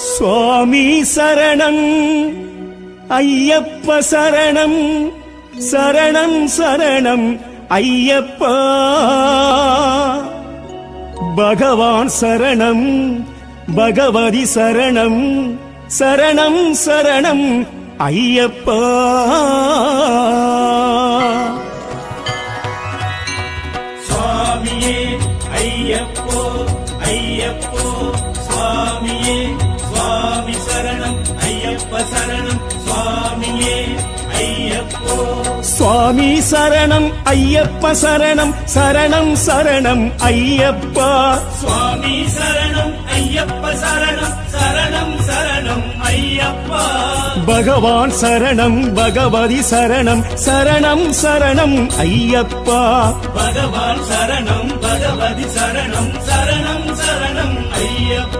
சுவாமி சரணம் ஐயப்ப சரணம் சரணம் சரணம் ஐயப்பா. பகவான் சரணம் பகவதி சரணம் சரணம் சரணம் ஐயப்பா. சுவாமி சரணம் ஐயப்ப சரணம் சரணம் சரணம் ஐயப்பா. சுவாமி சரணம் ஐயப்ப சரணம் சரணம் சரணம் ஐயப்பா. பகவான் சரணம் பகவதி சரணம் சரணம் சரணம் ஐயப்பா. பகவான் சரணம் பகவதி சரணம் சரணம் சரணம் ஐயப்பா.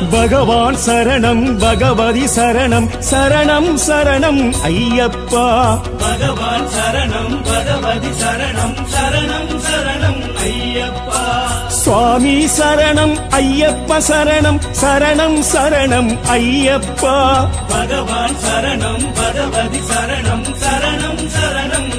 பகவான் சரணம் பகவதி சரணம் சரணம் சரணம் ஐயப்பா. பகவான் சரணம் பகவதி சரணம் சரணம் சரணம் ஐயப்பா. சுவாமி சரணம் ஐயப்ப சரணம் சரணம் சரணம் ஐயப்பா. பகவான் சரணம் பகவதி சரணம் சரணம் சரணம்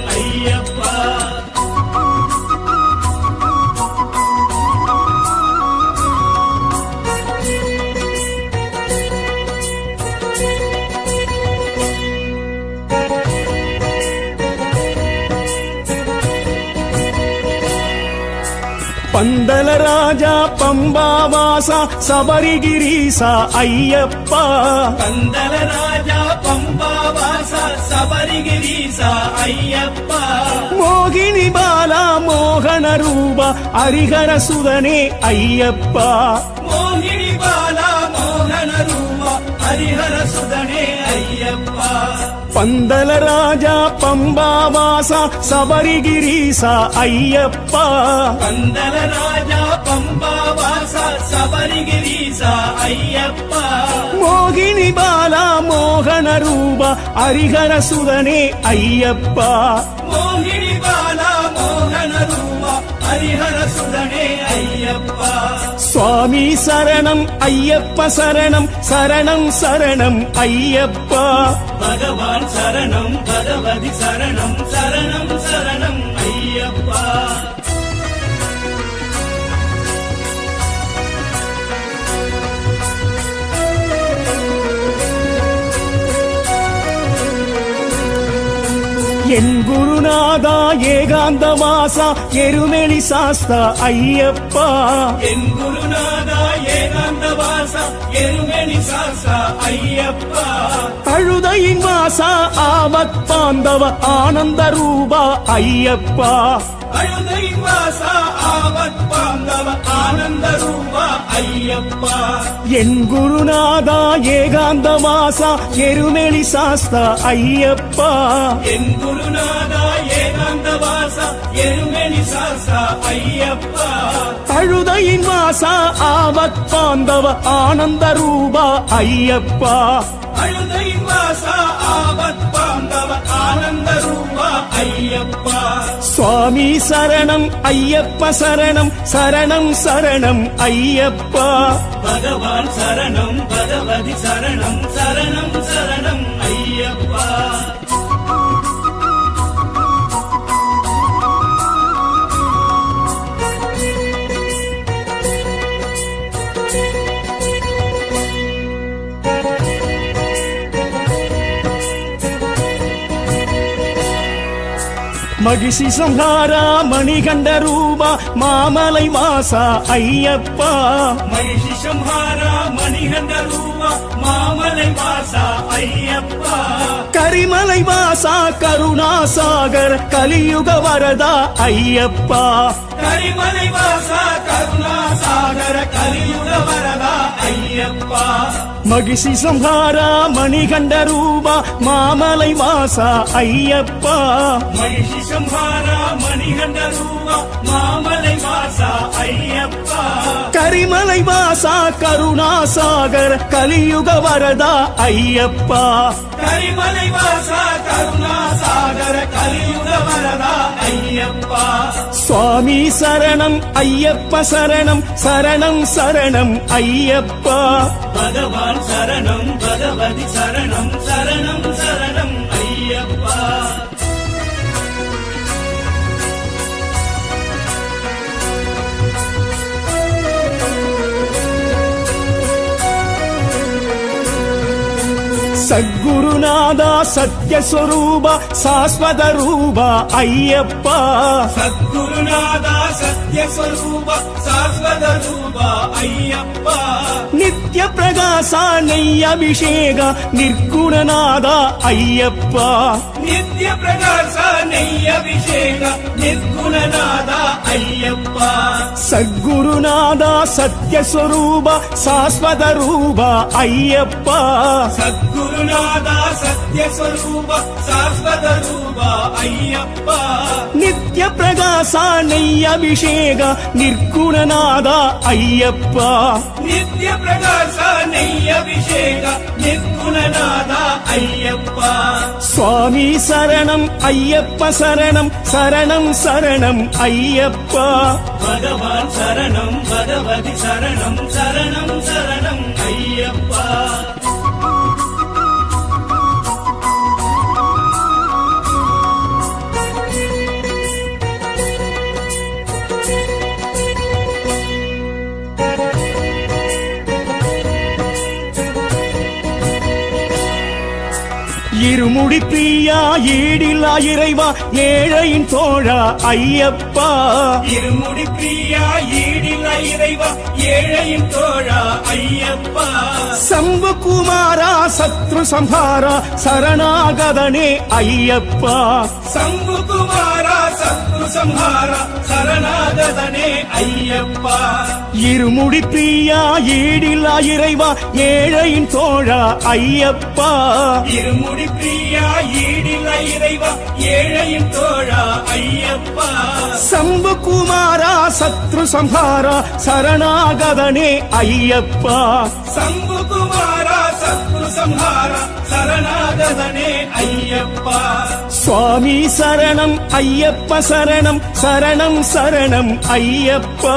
பந்தல ராஜா பம்பாவாசா சபரிகிரீசா ஐயப்பா. கந்தல ராஜா பம்பாவாசா சபரிகிரீசா ஐயப்பா. மோகினி பாலா மோகன ரூபா ஹரிஹர சுதனே ஐயப்பா. மோகினி பாலா மோகன ரூபா ஹரிஹர சுதனே பந்தல ராஜா பம்பாவாசா சபரிகிரீசா ஐயப்பா கந்தல ராஜா பம்பாவாசா சபரிகிரீசா ஐயப்பா மோகினி பாலா மோகன ரூபா ஹரிஹர சுதனே ஐயப்பா மோகினி பாலா சுவாமி சரணம் ஐயப்ப சரணம் சரணம் சரணம் ஐயப்பா. பகவான் சரணம் பகவதி சரணம் சரணம் சரணம் குருநாதா ஏகாந்த வாசா எருமெளி சாஸ்தா ஐயப்பா. என் குருநாதா ஏகாந்த வாசா எருமெனி சாசா ஐயப்பா. அழுதையின் வாசா ஆவத் பாந்தவ ஆனந்த ரூபா ஐயப்பா. அழுதை வாசா ஆவத் பாந்தவ ஆனந்த ரூபா ஐயப்பா. என் குருநாதா ஏகாந்த வாசா எருமெளி சாஸ்தா ஐயப்பா. என் குருநாதா ஏகாந்த வாசா எருமெனி சாசா ஐயப்பா. அழுதையின் வாசா ஆவத் பாந்தவ ஆனந்த ரூபா ஐயப்பா. அழுதை வாசா ஆவத் பாந்தவ ஆனந்த ரூபா ஐயப்பா. சுவாமி சரணம் ஐயப்ப சரணம் சரணம் சரணம் ஐயப்பா. பகவான் சரணம் பகவதி சரணம் சரணம் சரணம் ஐயப்பா. மகிஷி சம்ஹாரா மணிகண்ட ரூபா மாமலை மாசா ஐயப்பா. மகிஷி சம்ஹாரா மணிகண்ட ரூபா. கரிமலை வாசா கருணாசாகர் கலியுக வரதா ஐயப்பா. கரிமலை வாசா கருணா சாகர கலியுக வரதா ஐயப்பா. மகிஷி சம்ஹாரா மணிகண்ட ரூபா மாமலை வாசா ஐயப்பா. மகிஷி சம்ஹாரா மணிகண்ட ரூபா மாமலை வாசா கரிமலை வாசா கருணாசாகர் கலியுக வரதா ஐயப்பா. கரிமலை வாசா கருணா சாகர கலியுக வரதா ஐயப்பா. சுவாமி சரணம் ஐயப்ப சரணம் சரணம் சரணம் ஐயப்பா. பகவான் சரணம் பகவதி சரணம் சரணம் சரணம் ஐயப்பா. సద్గురునాథ సత్య స్వరూప శాశ్వత రూప అయ్యప్ప. సద్గురునాథ சத்யஸ்வரூப சாஸ்வத ரூபா ஐயப்பா நித்ய பிரகாசா நெய் அபிஷேக நிர்குணநாதா ஐயப்பா நித்ய பிரகாச நெய் அபிஷேக நிர்குணநாதா ஐயப்பா சத்குருநாதா சத்யஸ்வரூப சாஸ்வத ரூபா ஐயப்பா சத்குருநாதா சத்யஸ்வரூப அபிஷேக நிர்குணநாதா ஐயப்பா. நித்ய பிரகாச நெய் அபிஷேக நிர்குணநாதா ஐயப்பா. சுவாமி சரணம் ஐயப்ப சரணம் சரணம் சரணம் ஐயப்பா. பகவான் சரணம் பகவதி சரணம் சரணம் சரணம் ஐயப்பா. இருமுடி தீயா ஈடில்லா இறைவா ஏழையின் தோழா ஐயப்பா. இருமுடி பிரியா ஈடில்ல இறைவா ஏழையின் தோழா ஐயப்பா. சம்பு குமாரா சத்ரு சம்ஹாரா சரணாகதனே ஐயப்பா. சம்பு குமாரா சத்ரு சம்ஹாரா சரணாகதனே ஐயப்பா. இருமுடி பிரியா ஈடில்லா இறைவா ஏழையின் தோழா ஐயப்பா. இருமுடி பிரியா ஈடில்ல இறைவா ஏழையின் தோழா ஐயப்பா. சம்பு குமாரா சத்ரு சம்ஹாரா சரணாகதனே ஐயப்பா. சம்பு குமாரா சத்ரு சம்ஹாரா சரணாகதனே ஐயப்பா. சுவாமி சரணம் ஐயப்ப சரணம் சரணம் சரணம் ஐயப்பா.